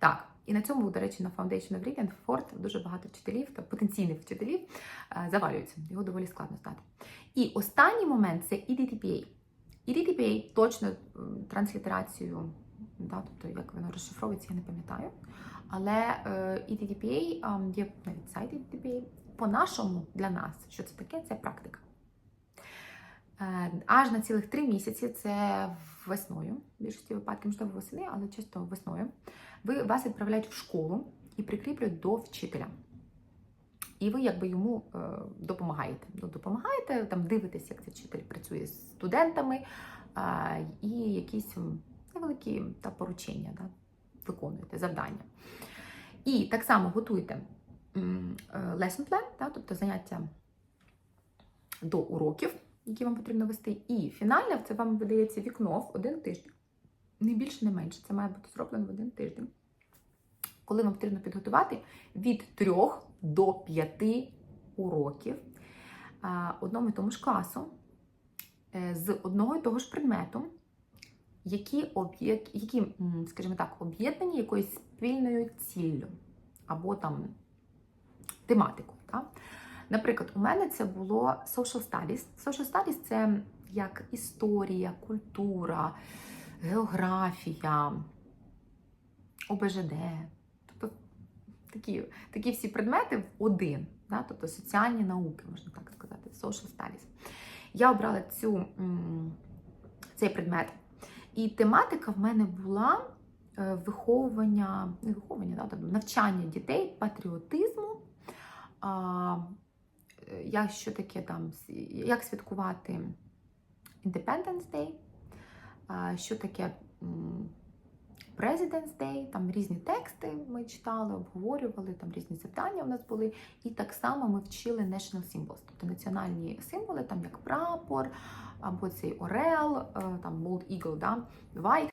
Так, і на цьому, до речі, на Foundation of Reading Ford дуже багато вчителів та потенційних вчителів е, завалюються. Його доволі складно здати. І останній момент це EDTPA. EDTPA точно транслітерацію, да, тобто як воно розшифровується, я не пам'ятаю. Але е, EDTPA, є навіть сайт EDTPA. По-нашому для нас, що це таке, це практика. Е, Аж на цілих три місяці, це весною, в більшості випадків, можливо, восени, але часто весною, ви вас відправляють в школу і прикріплюють до вчителя. І ви якби йому е, допомагаєте. Ну, допомагаєте, там дивитесь, як цей вчитель працює з студентами, е, і якісь невеликі та поручення да, виконуєте, завдання. І так само готуєте е, lesson plan, да, тобто заняття до уроків, які вам потрібно вести. І фінальне це вам видається вікно в один тиждень. Не більше, не менше. Це має бути зроблено в один тиждень. Коли вам потрібно підготувати від 3 до 5 уроків одному і тому ж класу е, з одного і того ж предмету, які, які скажімо так, об'єднані якоюсь спільною ціллю або там тематикою. Так? Наприклад, у мене це було social studies. Social studies – це як історія, культура, географія, ОБЖД. Тобто такі, такі всі предмети в один, да? тобто соціальні науки, можна так сказати, social studies. Я обрала цю, цей предмет. І тематика в мене була е, виховування, не виховування, да, тобто навчання дітей, патріотизму. Як, що таке там, як святкувати Independence Day, що таке President's Day, там різні тексти ми читали, обговорювали, там різні завдання у нас були. І так само ми вчили national symbols, тобто національні символи, там як прапор, або цей орел, е, там Bold Eagle, да, White